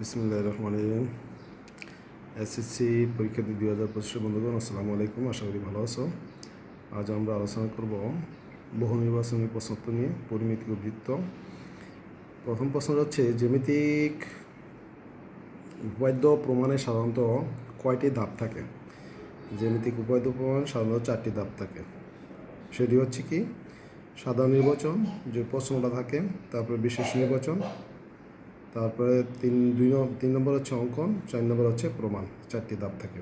বিসমুল্লাহ রহমান রহিম। এসএসসি পরীক্ষার্থী দুই হাজার পঁচিশের বন্ধুগণ, আসসালামু আলাইকুম, আশা করি ভালো আছো। আজ আমরা আলোচনা করব বহু নির্বাচনী প্রশ্নোত্তর নিয়ে পরিমিতিক ও বৃত্ত। প্রথম প্রশ্ন হচ্ছে, জ্যামিতিক উপাদ্য প্রমাণে সাধারণত কয়টি ধাপ থাকে? জ্যামিতিক উপাদ্য প্রমাণ সাধারণত চারটি ধাপ থাকে। সেটি হচ্ছে কি, সাধারণ নির্বাচন, যে প্রশ্নটা থাকে, তারপরে বিশেষ নির্বাচন তারপরে তিন, দুই তিন নম্বর হচ্ছে অঙ্কন, চার নম্বর হচ্ছে প্রমাণ চারটি ধাপ থাকে।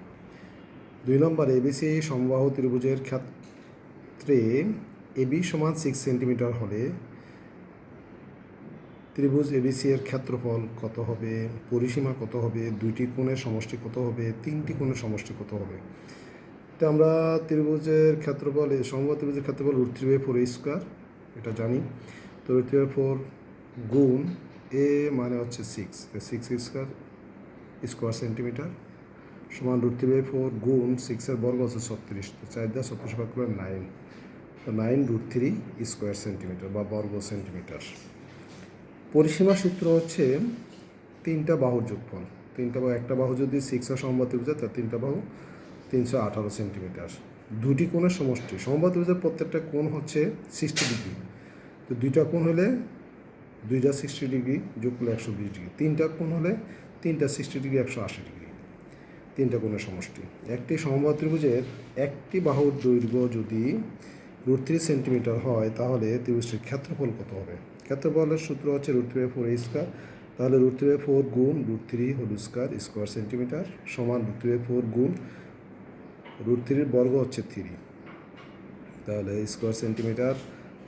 দুই নম্বর এবিসি সমবাহু ত্রিভুজের ক্ষেত্রে এবি সমান সিক্স সেন্টিমিটার হলে ত্রিভুজ এবিসি এর ক্ষেত্রফল কত হবে, পরিসীমা কত হবে, দুইটি কোণের সমষ্টি কত হবে, তিনটি কোণের সমষ্টি কত হবে। তো আমরা ত্রিভুজের ক্ষেত্রফল সমবাহু ত্রিভুজের ক্ষেত্রফল root three by four square, এটা জানি। তো রুট থ্রি বাই ফোর গুণ এ মানে হচ্ছে six six square square centimetre সমান রুট থ্রি বাই ফোর গুণ সিক্সের বর্গ হচ্ছে ছত্রিশ। তো চার ছত্রিশ ভাগ করে নাইন তো nine root three square centimetre বা বর্গ সেন্টিমিটার পরিসীমা সূত্র হচ্ছে তিনটা বাহুর যোগফল। তিনটা বাহু একটা বাহু যদি সিক্সের সমবাদ ত্রিভুজের তার তিনটা বাহু তিনশো আঠারো সেন্টিমিটার দুটি কোণের সমষ্টি। সমবাদ ত্রিভুজের প্রত্যেকটা কোণ হচ্ছে সিক্সটি ডিগ্রি তো দুইটা কোণ হলে দুইটা সিক্সটি ডিগ্রি যোগ করলে একশো বিশ ডিগ্রি তিনটা কোণ হলে তিনটা সিক্সটি ডিগ্রি একশো আশি ডিগ্রি তিনটা কোণের সমষ্টি। একটি সমবাদ ত্রিভুজের একটি বাহুর দৈর্ঘ্য যদি রুট থ্রি সেন্টিমিটার হয়, তাহলে ত্রিভুজটির ক্ষেত্রফল কত হবে? ক্ষেত্রফলের সূত্র হচ্ছে root three by four square তাহলে রুট থ্রি বাই ফোর গুণ root three whole square square centimetre সমান রুট থ্রি বাই ফোর গুণ রুট থ্রির বর্গ হচ্ছে থ্রি তাহলে স্কোয়ার সেন্টিমিটার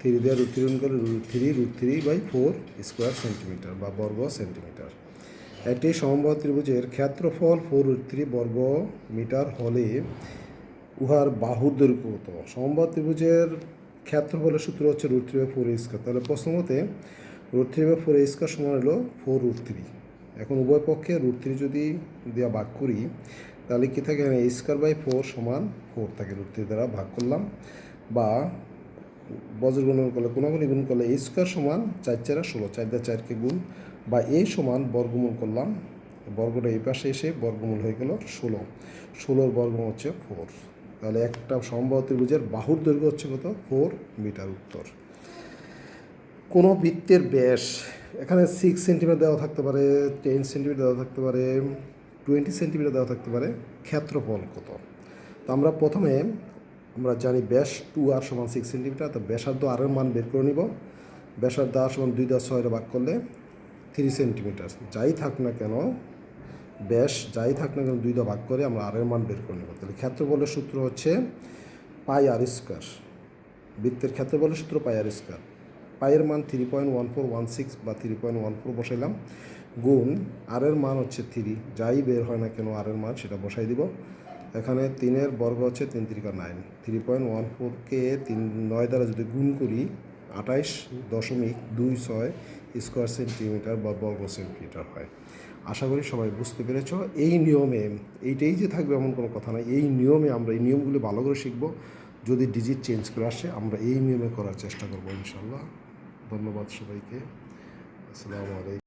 থ্রি দিয়ে রুট থ্রি করলে root three root three by four square centimetre বা বর্গ সেন্টিমিটার। একটি সমবাহু ত্রিভুজের ক্ষেত্রফল ফোর রুট থ্রি বর্গ মিটার হলে উহার বাহুর দৈর্ঘ্য কত? সমবাহু ত্রিভুজের ক্ষেত্রফলের সূত্র হচ্ছে root three by four square. তাহলে প্রশ্ন মতে root three by four square সমান হলো ফোর রুট থ্রি। এখন উভয় পক্ষে রুট থ্রি যদি দেওয়া ভাগ করি, তাহলে কী থাকে? স্কোয়ার বাই ফোর সমান ফোর থাকে, রুট থ্রি দ্বারা ভাগ করলাম। বা বজ্র গুণ করলে কোনাগুনি গুণ করলে এ স্কোয়ার সমান চার চারা ষোলো, চার দিয়ে চারকে গুণ, বা এ সমান বর্গমূল করলাম, বর্গটা এই পাশে এসে বর্গমূল হয়ে গেল ষোলো। ষোলোর বর্গমূল হচ্ছে ফোর তাহলে একটা সম্ভব ত্রিভুজের বাহুর দৈর্ঘ্য হচ্ছে কত? ফোর মিটার উত্তর। কোনো বৃত্তের ব্যাস, এখানে সিক্স সেন্টিমিটার দেওয়া থাকতে পারে টেন সেন্টিমিটার দেওয়া থাকতে পারে টোয়েন্টি সেন্টিমিটার দেওয়া থাকতে পারে, ক্ষেত্রফল কত? তো আমরা প্রথমে আমরা জানি ব্যাস টু আর সমান সিক্স সেন্টিমিটার তো ব্যাসার্ধ আরের মান বের করে নিব। ব্যাসার্ধ আর সমান দুই দশ ছয়ের ভাগ করলে থ্রি সেন্টিমিটার যাই থাক না কেন, ব্যাস যাই থাক না কেন দুই দা ভাগ করে আমরা আরের মান বের করে নেব। তাহলে ক্ষেত্রফলের সূত্র হচ্ছে পাই আর স্কোয়ার। বৃত্তের ক্ষেত্রফলের সূত্র পাই আর স্কোয়ার। পায়ের মান three point one four one six বা থ্রি পয়েন্ট ওয়ান ফোর বসাইলাম। গুণ আরের মান হচ্ছে থ্রি যাই বের হয় না কেন আরের মান, সেটা বসাই দিব। এখানে তিনের বর্গ হচ্ছে তিন তিরিকা নাইন। থ্রি পয়েন্ট ওয়ান ফোরকে তিন নয় দ্বারা যদি গুণ করি, আঠাইশ দশমিক দুই ছয় স্কোয়ার সেন্টিমিটার বা বর্গ সেন্টিমিটার হয়। আশা করি সবাই বুঝতে পেরেছ। এই নিয়মে, এইটাই যে থাকবে এমন কোনো কথা নাই। এই নিয়মে আমরা এই নিয়মগুলি ভালো করে শিখব। যদি ডিজিট চেঞ্জ করে আসে, আমরা এই নিয়মে করার চেষ্টা করব ইনশাল্লাহ ধন্যবাদ সবাইকে। আসসালামু আলাইকুম।